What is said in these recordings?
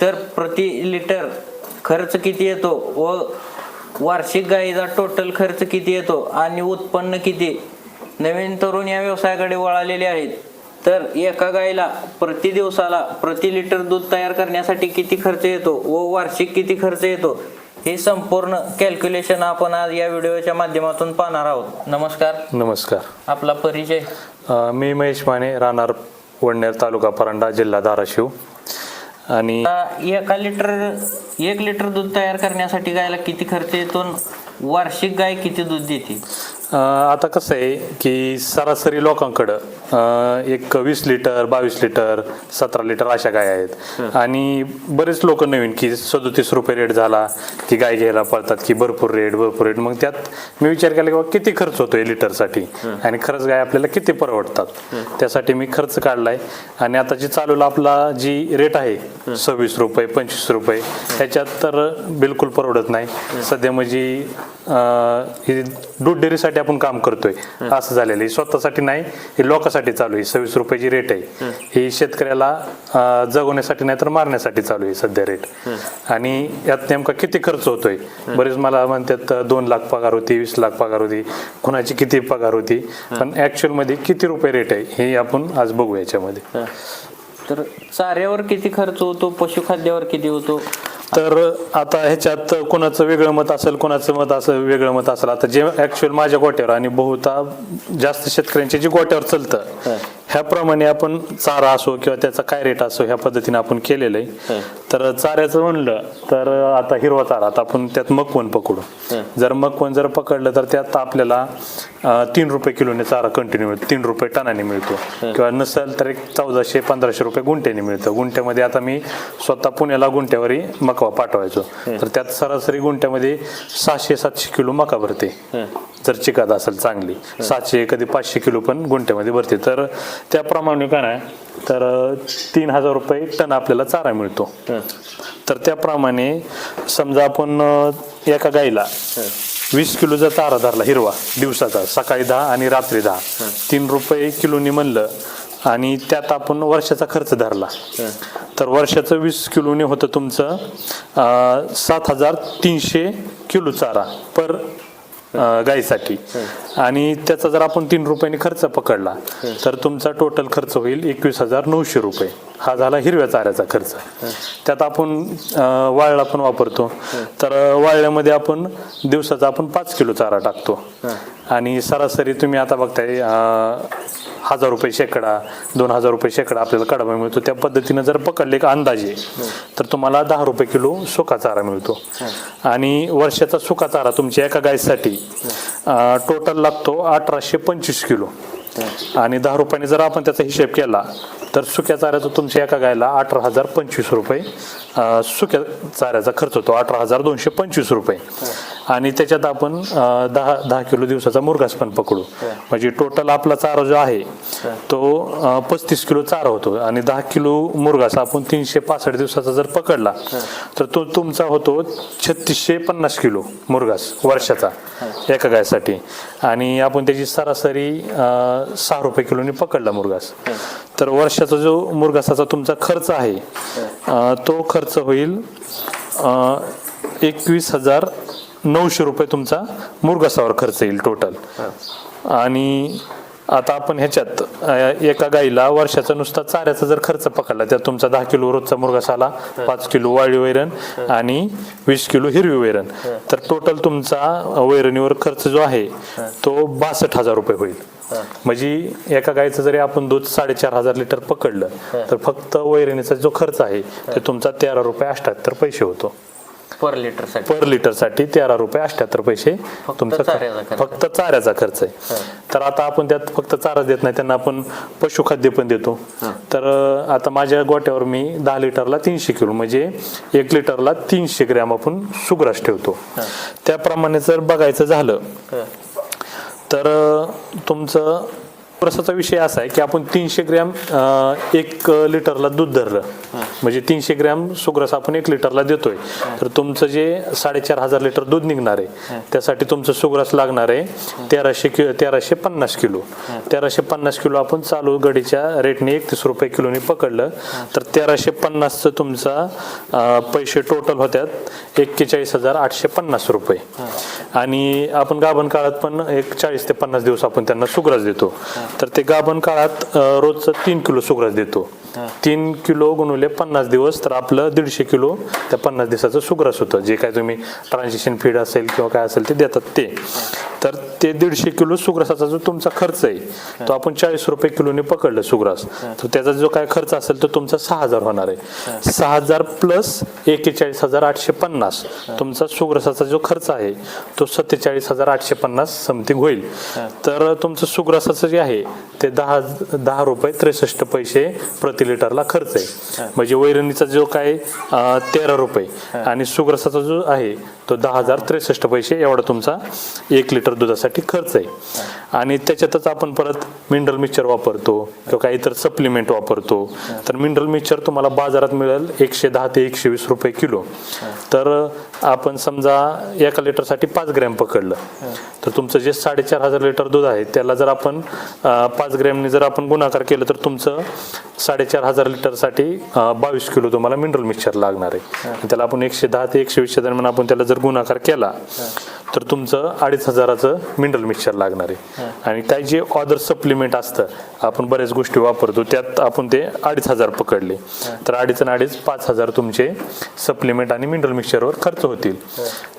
तर प्रति लिटर खर्च किती येतो व वार्षिक गाईचा टोटल खर्च किती येतो आणि उत्पन्न किती? नवीन तरुण या व्यवसायाकडे वळालेले आहेत. तर एका गाईला प्रति दिवसाला प्रति लिटर दूध तयार करण्यासाठी किती खर्च येतो व वार्षिक किती खर्च येतो? हे संपूर्ण कॅल्क्युलेशन आपण आज या व्हिडिओच्या माध्यमातून पाहणार आहोत. नमस्कार. नमस्कार. आपला परिचय. मी महेश माने राहणार वडनेर तालुका परांडा जिल्हा धाराशिव. आणि एका लिटर एक लिटर दूध तयार करण्यासाठी गायला किती खर्च येतो आणि वार्षिक गाय किती दूध देते? आता कसं आहे की सरासरी लोकांकडं एक वीस लिटर बावीस लिटर सतरा लिटर अशा गाय आहेत. आणि बरेच लोक नवीन की सदोतीस रुपये रेट झाला की गाय घ्यायला पळतात की भरपूर रेट भरपूर रेट मग त्यात मी विचार केला की किती खर्च होतोय लिटरसाठी? आणि खरंच गाय आपल्याला किती परवडतात? त्यासाठी मी खर्च काढलाय. आणि आता जी चालूला आपला जी रेट आहे सव्वीस रुपये पंचवीस रुपये ह्याच्यात तर बिलकुल परवडत नाही. सध्या म्हणजे दूध डेअरीसाठी आपण काम करतोय. असं झालेलं आहे. स्वतःसाठी नाही हे लोकांसाठी चालू आहे. सव्वीस रुपयाची रेट आहे. ही शेतकऱ्याला जगवण्यासाठी नाही तर मारण्यासाठी चालू आहे सध्या रेट आणि यात नेमका किती खर्च होतोय? बरेच मला म्हणतात दोन लाख पगार होती वीस लाख पगार होती. कुणाची किती पगार होती? पण ऍक्च्युअलमध्ये किती रुपये रेट आहे? हे आपण आज बघू याच्यामध्ये. तर चाऱ्यावर किती खर्च होतो? पशुखाद्यावर किती होतो? तर आता ह्याच्यात कोणाचं वेगळं मत असेल कोणाचं मत असं वेगळं मत असेल. आता जे ऍक्च्युअल माझ्या गोट्यावर आणि बहुता जास्त शेतकऱ्यांचे जे गोट्यावर चालतं ह्याप्रमाणे आपण चारा असो किंवा त्याचा काय रेट असो ह्या पद्धतीने आपण केलेलं आहे. तर चाऱ्याचं म्हणलं तर आता हिरवा चारा आता आपण त्यात मकवण पकडू. जर मकवण जर पकडलं तर त्यात आपल्याला तीन रुपये किलोने चारा कंटिन्यू मिळतो तीन रुपये टनाने मिळतो. किंवा नसेल तर एक चौदाशे पंधराशे रुपये गुंठ्याने मिळतं. गुंठ्यामध्ये आता मी स्वतः पुण्याला गुंठ्यावरही मकवा पाठवायचो. तर त्यात सरासरी गुंठ्यामध्ये सहाशे सातशे किलो मका भरते. जर चिकात असेल चांगली सातशे कधी पाचशे किलो पण गुंठ्यामध्ये भरते. तर त्याप्रमाणे काय नाही तर तीन हजार रुपये टन आपल्याला चारा मिळतो. तर त्याप्रमाणे समजा आपण एका गाईला वीस किलो जर चारा धरला हिरवा दिवसाचा सकाळी दहा आणि रात्री दहा. तीन रुपये किलोनी म्हणलं आणि त्यात आपण वर्षाचा खर्च धरला. तर वर्षाचं वीस किलोने होतं तुमचं सात हजार तीनशे किलो चारा पर गाईसाठी. आणि त्याचा जर आपण तीन रुपयांनी खर्च पकडला तर तुमचा टोटल खर्च होईल एकवीस हजार नऊशे रुपये. हा झाला हिरव्या चाऱ्याचा खर्च. त्यात आपण वाळला पण वापरतो. तर वाळल्यामध्ये आपण दिवसाचा आपण पाच किलो चारा टाकतो. आणि सरासरी तुम्ही आता बघताय हजार रुपये शेकडा दोन हजार रुपये शेकडा आपल्याला कडबा मिळतो. त्या पद्धतीनं जर पकडले का अंदाजे तर तुम्हाला दहा रुपये किलो सुका चारा मिळतो. आणि वर्षाचा सुका चारा तुमच्या एका गायसाठी टोटल लागतो अठराशे पंचवीस किलो. आणि दहा रुपयाने जर आपण त्याचा हिशेब केला तर सुक्या चाऱ्याचा तुमच्या एका गायला अठरा हजार पंचवीस रुपये अं, सुक्या चाऱ्याचा खर्च होतो अठरा हजार दोनशे पंचवीस रुपये. आणि त्याच्यात आपण दहा दहा किलो दिवसाचा मुरघास पण पकडू. म्हणजे टोटल आपला चारा जो आहे तो पस्तीस किलो चारा होतो आणि दहा किलो मुरघास आपण तीनशे पासष्ट दिवसाचा जर पकडला तर तो तुमचा होतो छत्तीसशे पन्नास किलो मुरघास वर्षाचा एका गायसाठी. आणि आपण त्याची सरासरी सहा रुपये किलोने पकडला मुरघास तर वर्षाचा जो मुरघासाचा तुमचा खर्च आहे तो खर्च होईल एकवीस हजार नऊशे रुपये तुमचा मुरघासावर खर्च येईल टोटल आणि आता आपण ह्याच्यात एका गाईला वर्षाचा नुसता चाऱ्याचा जर खर्च पकडला त्यात तुमचा दहा किलो रोजचा मुरघास आला पाच किलो वाळी वैरण आणि वीस किलो हिरवी वैरण. तर टोटल तुमचा वैरणीवर खर्च जो आहे तो बासष्ट हजार रुपये होईल. म्हणजे एका गायचं जरी आपण दूध साडेचार हजार लिटर पकडलं तर फक्त वैरणीचा जो खर्च आहे ते तुमचा तेरा रुपये अठ्याहत्तर पैसे होतो. पर लिटरसाठी पर लिटरसाठी तेरा रुपये अठ्याहत्तर पैसे तुमचा चाऱ्याचा खर्च. फक्त चाऱ्याचा खर्च आहे. तर आता आपण त्यात फक्त चारा देत नाही त्यांना आपण पशुखाद्य पण देतो. तर अं, आता माझ्या गोट्यावर मी दहा लिटरला तीनशे किलो म्हणजे एक लिटरला तीनशे ग्रॅम आपण सुग्रास ठेवतो. त्याप्रमाणे जर बघायचं झालं तर अं, तुमचं सुग्रसाचा विषय असा आहे की आपण तीनशे ग्रॅम एक लिटरला दूध धरलं. म्हणजे तीनशे ग्रॅम सुग्रस आपण एक लिटरला देतोय. तर तुमचं जे साडेचार हजार लिटर दूध निघणार आहे त्यासाठी तुमचं सुग्रस लागणार आहे तेराशे कि तेराशे पन्नास किलो. तेराशे पन्नास किलो आपण चालू गडीच्या रेटने एकतीस रुपये किलोने पकडलं. तर तेराशे पन्नासचं तुमचा पैसे टोटल होत्यात एक्केचाळीस हजार आठशे पन्नास रुपये. आणि आपण गाभण काळात पण एक चाळीस ते पन्नास दिवस आपण त्यांना सुग्रास देतो. तर ते गाभण काळात रोजचं तीन किलो सुग्रास देतो. तीन किलो गुणवले पन्नास दिवस तर आपलं दीडशे किलो त्या पन्नास दिवसाचं सुग्रास होतं. जे काय तुम्ही ट्रान्झॅक्शन फीड असेल किंवा काय असेल ते देतात ते. तर ते दीडशे किलो सुग्रासाचा जो तुमचा खर्च आहे तो आपण चाळीस रुपये किलोने पकडलं सुग्रास. तर त्याचा जो काय खर्च असेल तो तुमचा सहा हजार होणार आहे. सहा हजार प्लस एक्केचाळीस हजार आठशे पन्नास. तुमचा सुग्रासाचा जो खर्च आहे तो सत्तेचाळीस हजार आठशे पन्नास समथिंग होईल. तर तुमचं सुग्रासाचं जे आहे ते दहा दहा रुपये त्रेसष्ट पैसे प्रति लिटरला खर्च आहे. म्हणजे वैरणीचा जो काय तेरा रुपये आणि सुग्रासाचा जो आहे तो दहा हजार त्रेसष्ट पैसे एवढा तुमचा एक लिटर दुधासाठी खर्च आहे. आणि त्याच्यातच आपण परत मिनरल मिक्सचर वापरतो किंवा काही इतर सप्लिमेंट वापरतो. तर मिनरल मिक्सचर तुम्हाला बाजारात मिळेल एकशे दहा ते एकशे वीस रुपये किलो. तर आपण समजा एका लिटरसाठी पाच ग्रॅम पकडलं. तर तुमचं जे साडेचार हजार लिटर दूध आहे त्याला जर आपण पाच ग्रॅमने जर आपण गुणाकार केलं तर तुमचं साडेचार हजार लिटरसाठी बावीस किलो तुम्हाला मिनरल मिक्सचर लागणार आहे. त्याला आपण एकशे दहा ते एकशे वीसच्या दरम्यान आपण त्याला जर गुणाकार केला तर तुमचं अडीच हजाराचं मिनरल मिक्सचर लागणार आहे. आणि काही जे ऑदर सप्लिमेंट असतं आपण बऱ्याच गोष्टी वापरतो त्यात आपण ते अडीच हजार पकडले. तर अडीच आणि अडीच पाच हजार तुमचे सप्लिमेंट आणि मिनरल मिक्सचरवर खर्च होतील.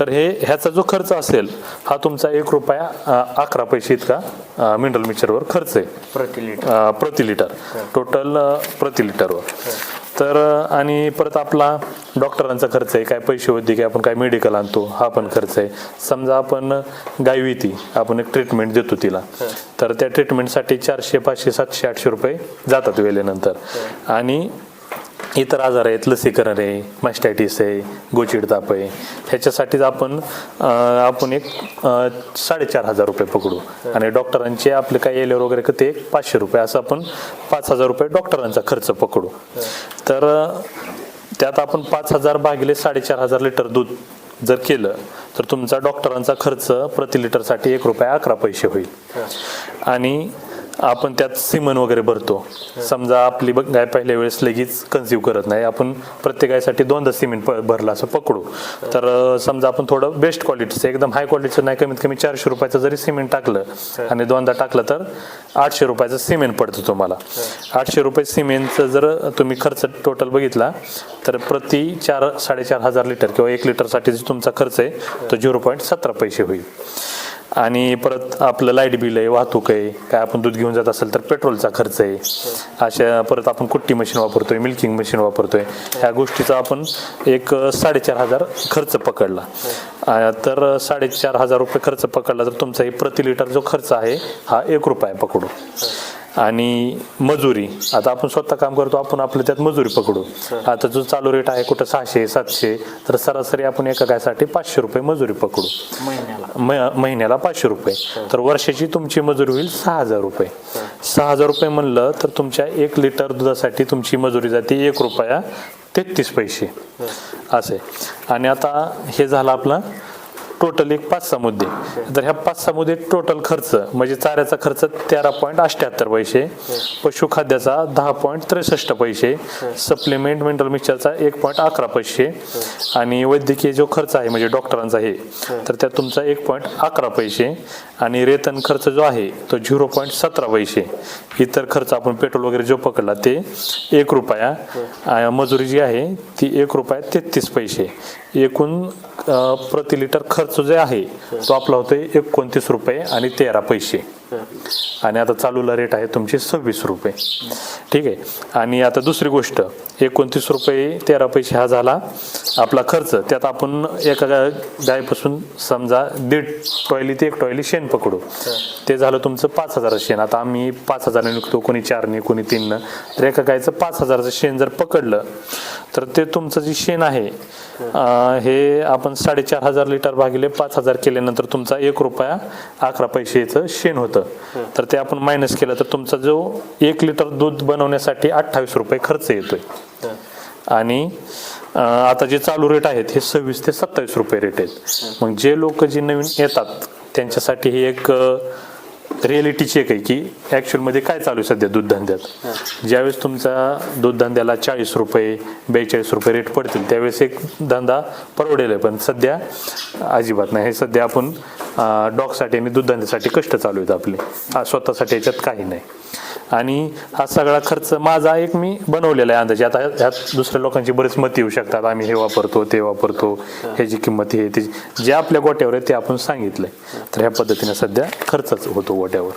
तर हे ह्याचा जो खर्च असेल हा तुमचा एक रुपया अकरा पैसे इतका मिनरल मिक्सचरवर खर्च आहे. प्रति लिटर प्रति लिटर टोटल प्रति लिटरवर तर आणि परत आपला डॉक्टरांचा खर्च आहे काय पैसे होते की आपण काय मेडिकल आणतो हा पण खर्च आहे. समजा आपण गाय विती आपण एक ट्रीटमेंट देतो तिला. तर त्या ट्रीटमेंटसाठी चारशे पाचशे सातशे आठशे रुपये जातात वेळेनंतर. आणि इतर आजार आहेत लसीकरण आहे मास्टायटिस आहे गोचिड ताप आहे ह्याच्यासाठीच आपण आपण एक साडेचार हजार रुपये पकडू. आणि डॉक्टरांचे आपले काय येल्यावर वगैरे का ते एक पाचशे रुपये असं आपण पाच हजार रुपये डॉक्टरांचा खर्च पकडू. तर त्यात आपण पाच हजार भागिले साडेचार हजार लिटर दूध जर केलं तर तुमचा डॉक्टरांचा खर्च प्रति लिटरसाठी एक रुपया अकरा पैसे होईल. आणि आपण त्यात सिमन वगैरे भरतो. समजा आपली गाय पहिल्या वेळेस लगेच कन्झ्युम करत नाही. आपण प्रत्येक गायसाठी दोनदा सिमेंट प- असं पकडू. तर समजा आपण थोडं बेस्ट क्वालिटीचं एकदम हाय क्वालिटीचं नाही कमीत कमी चारशे रुपयाचं जरी सिमेंट टाकलं आणि दोनदा टाकलं तर आठशे रुपयाचं सिमेंट पडतं तुम्हाला. आठशे रुपये सिमेंटचं जर तुम्ही खर्च टोटल बघितला तर प्रति चार साडेचार हजार लिटर किंवा एक लिटरसाठी जो तुमचा खर्च आहे तो झिरो पॉईंट सतरा पैसे होईल. आणि परत आपलं लाइट बिल आहे वाहतूक आहे काय आपण दूध घेऊन जात असेल तर पेट्रोलचा खर्च आहे. अशा परत आपण कुट्टी मशीन वापरतोय मिल्किंग मशीन वापरतोय. ह्या गोष्टीचा आपण एक साडेचार हजार खर्च पकडला. तर साडेचार हजार रुपये खर्च पकडला तर तुमचा हे प्रति लिटर जो खर्च आहे हा एक रुपया पकडू. आणि मजुरी. आता आपण स्वतः काम करतो आपण आपलं त्यात मजुरी पकडू. आता जो चालू रेट आहे कुठं सहाशे सातशे तर सरासरी आपण एका गायसाठी पाचशे रुपये मजुरी पकडू. महिन्याला. पाचशे रुपये. तर वर्षाची तुमची मजुरी होईल सहा हजार रुपये. सहा हजार रुपये म्हणलं तर तुमच्या एक लिटर दुधासाठी तुमची मजुरी जाते एक रुपया तेहतीस पैसे. असे. आणि आता हे झालं आपला टोटल एक पाच सहा मुद्दे. तर ह्या पाच सहा मुद्दे टोटल खर्च म्हणजे चाऱ्याचा खर्च तेरा पॉईंट अठ्ठ्याहत्तर पैसे पशुखाद्याचा दहा पॉईंट त्रेसष्ट पैसे सप्लिमेंट मिनरल मिक्सरचा एक पॉईंट अकरा पैसे आणि वैद्यकीय जो खर्च आहे म्हणजे डॉक्टरांचा हे तर त्यात तुमचा एक पॉईंट अकरा पैसे आणि रेतन खर्च जो आहे तो झिरो पॉईंट सतरा पैसे. इतर खर्च आपण पेट्रोल वगैरे जो पकडला ते एक रुपया. मजुरी जी आहे ती एक रुपया तेहतीस पैसे. एकूण प्रति लिटर खर्च जे आहे तो आपला होतोय एकोणतीस रुपये आणि तेरा पैसे. आणि आता चालूला रेट आहे तुमचे सव्वीस रुपये. ठीक आहे? आणि आता दुसरी गोष्ट एकोणतीस रुपये तेरा पैसे हा झाला आपला खर्च. त्यात आपण एका गायपासून समजा दीड टॉयली ते एक टॉयली शेण पकडू. ते झालं तुमचं पाच हजाराचं शेण. आता आम्ही पाच हजाराने विकतो कोणी चारने कोणी तीननं. तर एका गायचं पाच हजाराचं शेण जर पकडलं तर ते तुमचं जे शेण आहे हे आपण साडेचार हजार लिटर भागिले पाच हजार केल्यानंतर तुमचा एक रुपया अकरा पैसेचं शेण होतं. तर ते आपण मायनस केलं तर तुमचा जो एक लिटर दूध बनवण्यासाठी अठ्ठावीस रुपये खर्च येतोय. आणि आता जे चालू रेट आहेत हे सव्वीस ते सत्तावीस रुपये रेट आहेत. मग जे लोक जे नवीन येतात त्यांच्यासाठी ही एक रिॲलिटी चेक आहे की ॲक्च्युअलमध्ये काय चालू आहे सध्या दूध धंद्यात ज्यावेळेस तुमचा दूध धंद्याला चाळीस रुपये बेचाळीस रुपये रेट पडतील त्यावेळेस एक धंदा परवडेल आहे. पण सध्या अजिबात नाही. हे सध्या आपण डॉगसाठी आणि दुधधंद्यासाठी कष्ट चालू आहेत आपले. हा स्वतःसाठी याच्यात काही नाही. आणि हा सगळा खर्च माझा एक मी बनवलेला आहे अंदाजे. आता ह्यात दुसऱ्या लोकांची बरेच मत येऊ शकतात. आम्ही हे वापरतो ते वापरतो ह्याची किंमत हे ते जे आपल्या गोट्यावर आहे ते आपण सांगितलंय. तर ह्या पद्धतीने सध्या खर्चच होतो गोट्यावर.